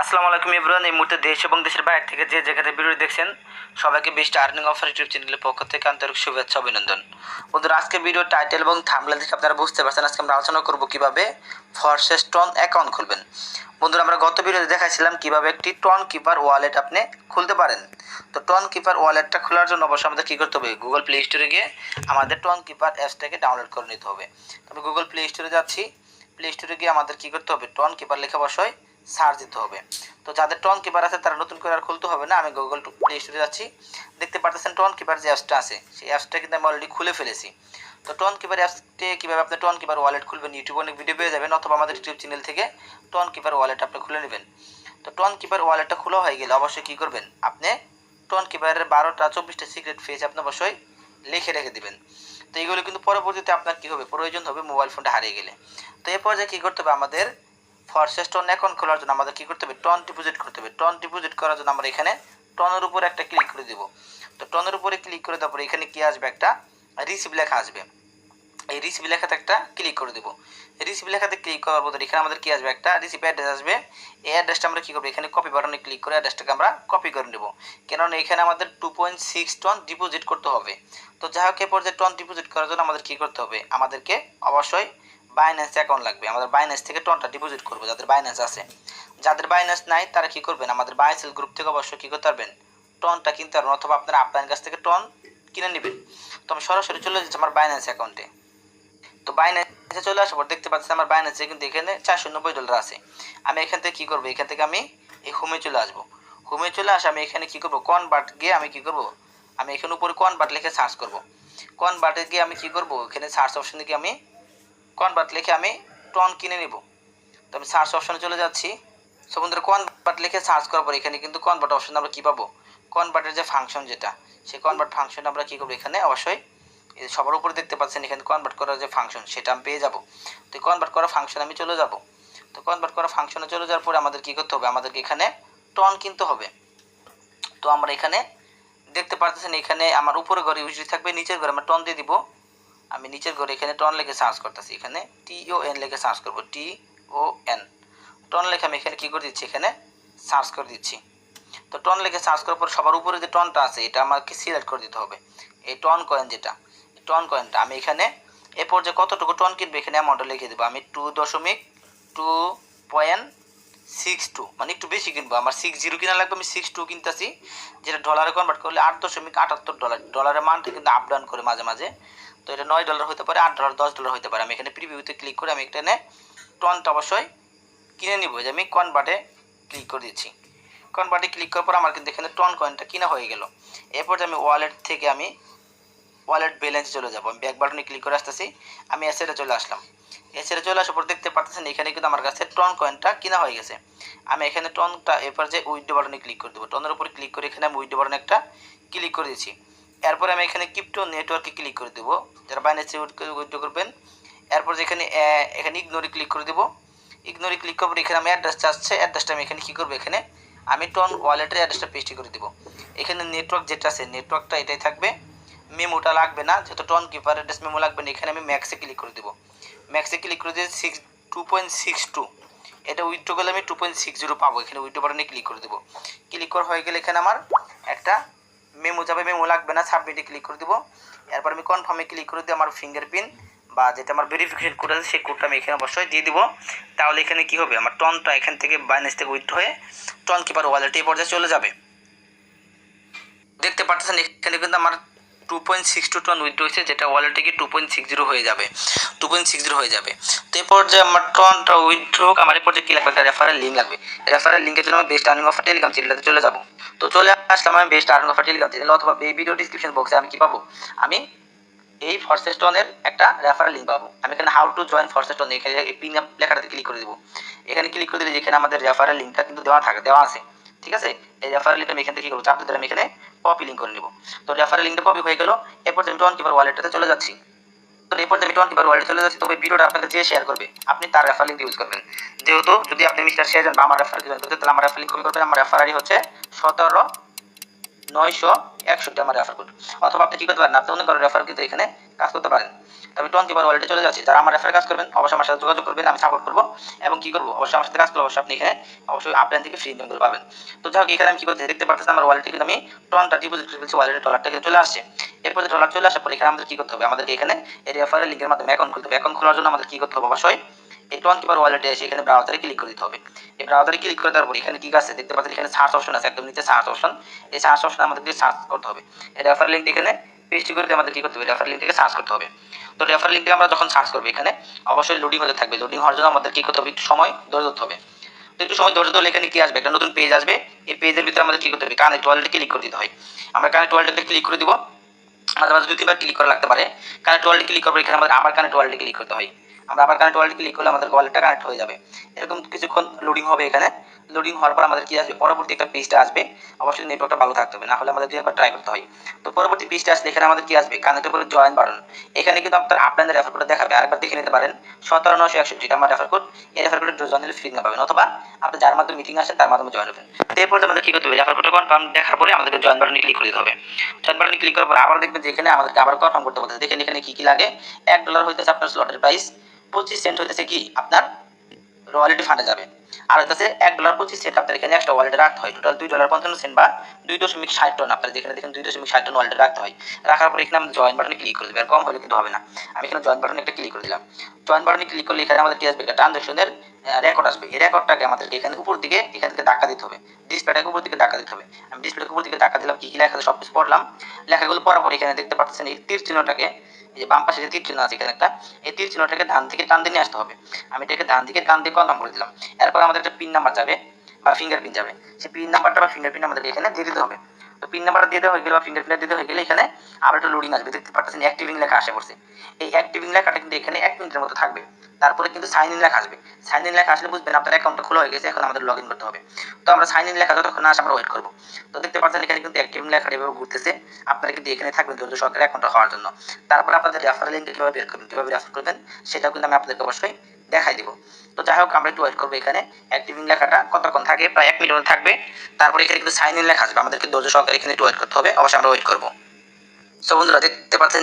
আসসালামু আলাইকুম ইব্রান এই মুহূর্তে দেশ এবং দেশের বাইরে থেকে যে যেখানে ভিডিও দেখছেন, সবাইকে বেস্ট আর্নিং অফার ইউটিউব চ্যানেলের পক্ষ থেকে আন্তরিক শুভেচ্ছা, অভিনন্দন। বন্ধুরা, আজকে ভিডিও টাইটেল এবং থামলে দেখে আপনারা বুঝতে পারছেন আজকে আমরা আলোচনা করব কীভাবে ফরসেস টন অ্যাকাউন্ট খুলবেন। বন্ধুরা, আমরা গত ভিডিওতে দেখাইছিলাম কীভাবে একটি টন কিপার ওয়ালেট আপনি খুলতে পারেন। তো টন কিপার ওয়ালেটটা খোলার জন্য অবশ্যই আমাদের কী করতে হবে? গুগল প্লে স্টোরে গিয়ে আমাদের টন কিপার অ্যাপসটাকে ডাউনলোড করে নিতে হবে। তবে গুগল প্লে স্টোরে যাচ্ছি। প্লে স্টোরে গিয়ে আমাদের কী করতে হবে? টন কিপার লেখা বসয় সার্চ দিতে হবে। তো যাদের টন কিপার আছে, তারা নতুন করে আর খুলতে হবে না। আমি গুগল প্লে স্টোরে যাচ্ছি। দেখতে পারতেছেন টন কিপার যে অ্যাপসটা আছে, সেই অ্যাপসটা কিন্তু আমি অলরেডি খুলে ফেলেছি। তো টন কিপার অ্যাপসটে কীভাবে আপনি টন কিপার ওয়ালেট খুলবেন ইউটিউবে অনেক ভিডিও পেয়ে যাবেন, অথবা আমাদের ইউটিউব চ্যানেল থেকে টন কিপার ওয়ালেট আপনি খুলে নেবেন। তো টন কিপার ওয়ালেটটা খোলা হয়ে গেলে অবশ্যই কী করবেন? আপনি টন কিপারের বারোটা, চব্বিশটা সিক্রেট ফেজ আপনি অবশ্যই লিখে রেখে দেবেন। তো এইগুলো কিন্তু পরবর্তীতে আপনার কী হবে? প্রয়োজন হবে মোবাইল ফোনটা হারিয়ে গেলে। তো এরপর যে কী করতে হবে? আমাদের ফরসেস টন অ্যাকাউন্ট খোলার জন্য আমাদের কী করতে হবে? টন ডিপোজিট করতে হবে। টন ডিপোজিট করার জন্য আমরা এখানে টনের উপরে একটা ক্লিক করে দেবো। তো টনের উপরে ক্লিক করে দেওয়ার পরে এখানে কি আসবে? একটা রিসিভ লেখা আসবে। এই রিসিভ লেখাতে একটা ক্লিক করে দেবো। রিসিভ লেখাতে ক্লিক করার পর এখানে আমাদের কি আসবে? একটা রিসিভ অ্যাড্রেস আসবে। এই অ্যাড্রেসটা আমরা কী করব? এখানে কপি বাটনে ক্লিক করে অ্যাড্রেসটাকে আমরা কপি করে নেব। কেননা এখানে আমাদের two point six TON deposit করতে হবে। তো যাই হোক, এরপর যে টন ডিপোজিট করার জন্য আমাদের কী করতে হবে? আমাদেরকে অবশ্যই বাইন্যান্স অ্যাকাউন্ট লাগবে। আমাদের বাইন্যান্স থেকে টনটা ডিপোজিট করব, যাদের বাইন্যান্স আছে। যাদের বাইন্যান্স নাই, তারা কী করবেন? আমাদের বাইসেল গ্রুপ থেকে অবশ্যই কী করতে পারবেন? টনটা কিনতে পারবেন, অথবা আপনারা আপনার কাছ থেকে টন কিনে নেবেন। তো আমি সরাসরি চলে যাচ্ছি আমার বাইন্যান্স অ্যাকাউন্টে তো বাইন্যান্সে চলে আসার পর দেখতে পাচ্ছি আমার বাইন্যান্সে কিন্তু এখানে চারশো নব্বই ডলার আছে। আমি এখান থেকে কী করব? এখান থেকে আমি এই হোমে চলে আসব। হোমে চলে আসে, আমি এখানে কী করব? কনভার্ট গিয়ে আমি কী করব? আমি এখানে উপরে কনভার্ট লিখে সার্চ করব। কনভার্টে গিয়ে আমি কী করব? এখানে সার্চ অপশনে গিয়ে আমি কনভার্ট লিখে আমি টন কিনে নিব। তো আমি সার্চ অপশনে চলে যাচ্ছি। সো বন্ধুরা কনভার্ট লিখে সার্চ করার পর এখানে কিন্তু কনভার্ট অপশন আমরা কী পাবো? কনভার্টের যে ফাংশন যেটা, সেই কনভার্ট ফাংশন আমরা কী করব এখানে? অবশ্যই সবার উপরে দেখতে পাচ্ছেন এখানে কনভার্ট করার যে ফাংশন সেটা আমি পেয়ে যাব। তো কনভার্ট করা ফাংশন আমি চলে যাব। তো কনভার্ট করা ফাংশনে চলে যাওয়ার পরে আমাদের কী করতে হবে? আমাদেরকে এখানে টন কিনতে হবে। তো আমরা এখানে দেখতে পাচ্ছেন এখানে আমার উপরে ঘরে ইউজলি থাকবে, নিচের ঘরে আমরা টন দিয়ে দিব। আমি নিচের ঘরে এখানে টন লিখে সার্চ করতেছি, এখানে টি ও এন লিখে সার্চ করব টি ও এন টন লেখে আমি এখানে কী করে দিচ্ছি? এখানে সার্চ করে দিচ্ছি। তো টন লিখে সার্চ করার পর সবার উপরে যে টনটা আছে, এটা আমাকে সিলেক্ট করে দিতে হবে। এই টন কয়েন যেটা টন কয়েনটা আমি এখানে এরপর যে কতটুকু টন কিনবে, এখানে অ্যামাউন্টটা লিখে দেবো। আমি টু দশমিক টু পয়েন্ট সিক্স টু মানে একটু বেশি কিনবো। আমার সিক্স জিরো কিনা লাগবে, আমি সিক্স টু কিনতেছি, যেটা ডলারে কনভার্ট করলে আট দশমিক আটাত্তর ডলার ডলারের মানটা কিন্তু আপ ডাউন করে মাঝে মাঝে। তো এটা নয় ডলার হতে পারে আট ডলার দশ ডলার হতে পারে। আমি এখানে প্রিভিউতে ক্লিক করে আমি এখানে টনটা অবশ্যই কিনে নিব। যে আমি কনভার্টে ক্লিক করে দিচ্ছি। কনভার্টে ক্লিক করার পর আমার কিন্তু এখানে টন কয়েনটা কিনা হয়ে গেল। এরপর আমি ওয়ালেট থেকে আমি ওয়ালেট ব্যালেন্সে চলে যাব। আমি ব্যাক বাটনে ক্লিক করে আসতেছি। আমি এসেটে চলে আসলাম। এসেটে চলে আসার পর দেখতে পাচ্ছেন এখানে কিন্তু আমার কাছে টন কয়েনটা কিনা হয়ে গেছে। আমি এখানে টনটা এরপর যে উইডো বাটনে ক্লিক করে দেবো। টনের উপর ক্লিক করে এখানে আমি উইডো বাটনে একটা ক্লিক করে দিচ্ছি। এরপর আমি এখানে ক্রিপ্টো নেটওয়ার্কে ক্লিক করে দেবো। যারা বাইন্যান্সে উইড্রো করবেন, এরপর যেখানে এখানে ইগনোরে ক্লিক করে দেবো। ইগনোরে ক্লিক করার এখানে আমি অ্যাড্রেস চাচ্ছে অ্যাড্রেসটা আমি এখানে কী করব এখানে? আমি টন ওয়ালেটের অ্যাড্রেসটা পেস্ট করে দেবো। এখানে নেটওয়ার্ক যেটা আছে নেটওয়ার্কটা এটাই থাকবে। মেমোটা লাগবে না, যেহেতু টন কিপার অ্যাড্রেস মেমো লাগবে না, এখানে আমি ম্যাক্সে ক্লিক করে দেবো। ম্যাক্সে ক্লিক করে দিয়ে six two point six two এটা উইথড্রো করলে আমি টু পয়েন্ট সিক্স জিরো পাবো। এখানে উইথড্রো বাটনে ক্লিক করে দেবো। ক্লিক করা হয়ে গেলে এখানে আমার একটা মেমো যাবে মেমো লাগবে না সাবমিটে ক্লিক করে দেবো। এরপর আমি কনফার্মে ক্লিক করে দিয়ে আমার ফিঙ্গারপ্রিন্ট বা যেটা আমার ভেরিফিকেশন কোড আছে, সেই কোডটা আমি এখানে অবশ্যই দিয়ে দিব। তাহলে এখানে কি হবে? আমার টনটা এখান থেকে বাইন্যান্স থেকে উইথ হয়ে টন কিপার ওয়ালেটে এই পর্যায়ে চলে যাবে। দেখতে পাচ্ছেন এখানে কিন্তু আমার two point six two TON withdraw হয়েছে, যেটা ওয়ালেটে গিয়ে টু পয়েন্ট সিক্স জিরো হয়ে যাবে। টু পয়েন্ট সিক্স জিরো হয়ে যাবে। তো এরপর যে আমার টনটা উইথড্র হোক, আমার এরপর যে কী লাগবে? রেফারেল লিঙ্ক লাগবে। রেফারেল লিঙ্কের জন্য আমি বেস্ট আর্নিং অফার টেলিগ্রাম চ্যানেলটাতে চলে যাব। তো চলে আসলাম আমি বেস্ট আর্নিং অফার টেলিগ্রাম অথবা এই ভিডিও ডিসক্রিপশন বক্সে আমি কী পাবো? আমি এই ফরসেস্টনের একটা রেফারেল লিঙ্ক পাবো। আমি এখানে হাউ টু জয়েন ফরসেস্টন এখানে পিন লেখাটাতে ক্লিক করে দেবো। এখানে ক্লিক করে দিলে যেখানে আমাদের রেফারেল লিঙ্কটা কিন্তু দেওয়া থাকে, দেওয়া আছে। ঠিক আছে? এই রেফারেল লিঙ্কটা আমি এখান থেকে কী করব? চাপ দিতে আমি এখানে কপি লিঙ্ক করে নেব। তো রেফারেল লিঙ্কটা কপি হয়ে গেল। এরপর আমি টন কিপার ওয়ালেটটাতে চলে যাচ্ছি। তো আমি টন কিপার ওয়ার্ল্ডে চলে যাচ্ছি, তবে ভিডিওটা আপনাকে যে শেয়ার করবে, আপনি তার রেফার লিঙ্ক ইউজ করবেন। যেহেতু যদি আপনি মিস্টার শেয়ার বা আমার রেফার জয়েন তাহলে আমার রেফার লিঙ্ক কপি করবেন। আমার রেফারারি হচ্ছে সতেরো নয়শো একষট্টি, আমার রেফার কোড অথবা আপনি কি করতে পারেন, আপনি অন্য কারও রেফার কিন্তু এখানে কাজ করতে পারেন। তবে টোন কিপার ওয়ালেটে চলে যাচ্ছি। যারা আমার রেফারে কাজ করবেন, অবশ্যই আমার সাথে যোগাযোগ করবেন, আমি সাপোর্ট করব এবং কি করব? অবশ্যই আমার সাথে কাজ করব, অবশ্যই আপনি এখানে অবশ্যই আপলাইন থেকে ফ্রি ইনকাম পাবেন। তো যাই হোক, এখানে আমি কি করতে দেখতে পাচ্ছেন আমার ওয়ালেটে কিন্তু আমি টোনটা ডিপোজিট করে ফেলছি ওয়ালেটে ডলারটা চলে আসছে। এরপর ডলার চলে আসার পর এখানে আমাদের কি করতে হবে? আমাদেরকে এখানে এই রেফারের লিঙ্কের মাধ্যমে অ্যাকাউন্ট খুলতে হবে। অ্যাকাউন্ট খোলার জন্য আমাদের কি করতে হবে? অবশ্যই এই টোন কিপার ওয়ালেটে এসে এখানে ব্রাউজারে ক্লিক করে দিতে হবে। এই ব্রাউজারে ক্লিক করে দেওয়ার এখানে কি আছে? দেখতে পাচ্ছেন এখানে সার্চ অপশন আছে, একদম নিচে সার্চ অপশন এই সার্চ অপশন আমাদেরকে সার্চ করতে হবে। এই রেফার লিঙ্ক এখানে পেস্ট করে আমাদের কি করতে হবে? রেফার লিঙ্ক থেকে সার্চ করতে হবে। তো রেফার লিঙ্ক আমরা যখন সার্চ করব এখানে, অবশ্যই লোডিং হতে থাকবে। লোডিং হওয়ার জন্য আমাদের কি করতে হবে? একটু সময় ধৈর্য ধরতে হবে। তো একটু সময় ধৈর্য ধরলে এখানে কি আসবে? একটা নতুন পেজ আসবে। এই পেজের ভিতরে আমাদের কি করতে হবে? কানেক্ট ওয়ালেটে ক্লিক করে দিতে হয়। আমরা কানেক্ট ওয়ালেটে ক্লিক করে দিব। মাঝে মাঝে দুই তিনবার ক্লিক করা লাগতে পারে। কানেক্ট ওয়ালেটে ক্লিক করব এখানে আমাদের আবার কানেক্ট ওয়ালেটে ক্লিক করতে হয়। আমরা আবার কানেক্ট ওয়ালেটে ক্লিক করলে আমাদের ওয়ালেটটা কানেক্ট হয়ে যাবে। এরকম কিছুক্ষণ লোডিং হবে এখানে। লোডিং হওয়ার পর আমাদের কি আসবে? পরবর্তী একটা পেজটা আসবে। অবশ্যই নেটওয়ার্কটা ভালো থাকতে হবে, না হলে আমাদের দুইবার ট্রাই করতে হয়। তো পরবর্তী পেজটা আসলে এখানে আমাদের কি আসবে? কানেক্টের পরে জয়েন বাটন এখানে কিন্তু আপনার আপনাদের রেফার কোড দেখাবে, আরেকবার দেখে নিতে পারেন। সতেরো নশো একষট্টি আমার রেফার কোড এই রেফার কোডে জয়েন দিলে ফ্রি না পাবেন। অথবা আপনি যার মাধ্যমে মিটিং আসেন, তার মাধ্যমে জয়েন হবেন। তো এরপর আমাদের কি করতে হবে? রেফার কোডটা কনফার্ম দেখার পরে আমাদের জয়েন বাটনে ক্লিক করে দিতে হবে। জয়েন বাটনে ক্লিক করার পর আবার দেখবেন যে এখানে আমাদেরকে আবার কনফার্ম করতে বলতে দেখেন এখানে কি কি লাগে? এক ডলার হইতেছে আপনার স্লটের প্রাইস পঁচিশ সেন্ট হইতেছে কি আপনার ওয়ালেটে ফান্ডে যাবে। আর হচ্ছে এক ডলার পঁচিশ সেন্ট আপনার এখানে একটা ওয়ালেটে রাখতে হয়। টোটাল দুই ডলার পঞ্চান্ন সেন্ট বা দুই দশমিক ষাট টন আপনার যেখানে দেখেন দুই দশমিক ষাট টন ওয়ালেটে রাখতে হয়। রাখার পর এখানে আমি জয়েন বাটনে ক্লিক করে দেবেন কম হলে কিন্তু হবে না। আমি এখানে জয়েন বাটনে একটা ক্লিক করে দিলাম। জয়েন বাটনে ক্লিক করলে এখানে আমাদের কি আসবে ট্রানজাকশনের রেকর্ড আসবে। এই রেকর্ডটাকে আমাদেরকে এখানে উপর দিকে, এখান থেকে ধাক্কা দিতে হবে। ডিসপ্লেটাকে উপর দিকে ধাক্কা দিতে হবে। আমি ডিসপ্লেটাকে উপর দিকে ধাক্কা দিলাম, কি কি লেখা সব কিছু পড়লাম। লেখাগুলো পড়ার পর এখানে দেখতে পাচ্ছেন এই তীর চিহ্নটাকে যে বাম পাশে যে তীর চিহ্ন আছে এখানে একটা, এই তীর চিহ্নটাকে ধান থেকে টান দিয়ে আসতে হবে। আমি এটাকে ধান থেকে টান দিয়ে কনফার্ম করে দিলাম। এরপর আমাদের একটা পিন নাম্বার যাবে, বা ফিঙ্গারপ্রিন্ট যাবে। সেই পিন নাম্বারটা বা ফিঙ্গার প্রিন্ট আমাদেরকে এখানে দিয়ে দিতে হবে। তো পিন নাম্বারটা দিতে হয়ে গেলে, বা ফিঙ্গার প্রিন্ট দিতে হয়ে গেলে এখানে আবার একটা লোডিং আসবে। দেখতে পাচ্ছেন অ্যাক্টিভিং লেখা আসে পড়ছে এই অ্যাক্টিভিং লেখাটা কিন্তু এখানে এক মিনিটের মতো থাকবে। তারপরে কিন্তু সাইন ইন লেখা আসবে। সাইন ইন লেখা আসলে বুঝবেন আপনার অ্যাকাউন্টটা খোলা হয়ে গেছে, এখন আমাদের লগ করতে হবে। তো আমরা সাইন ইন লেখা যতক্ষণ না আসে আমরা ওয়েট করব। তো দেখতে পাচ্ছেন এখানে কিন্তু অ্যাক্টিভিং লেখাটা এভাবে ঘুরতেছে। আপনারা কিন্তু এখানে থাকবেন ধৈর্য সরকারি অ্যাকাউন্টটা হওয়ার জন্য। তারপর আপনাদের রেফারেল লিঙ্ক কীভাবে বের করবেন, কীভাবে রেফার করবেন, সেটাও কিন্তু আমি আপনাদেরকে অবশ্যই দেখাই দিব। তো যাই হোক, আমরা একটু ওয়েট করব এখানে। অ্যাক্টিভিং লেখাটা কতক্ষণ থাকে? প্রায় এক মিনিট থাকবে। তারপরে এখানে কিন্তু সাইন ইন লেখা আসবে। আমাদেরকে ধৈর্য সহকারে এখানে একটু ওয়েট করতে হবে। অবশ্যই আমরা ওয়েট করব। সো বন্ধুরা, দেখতে পাচ্ছেন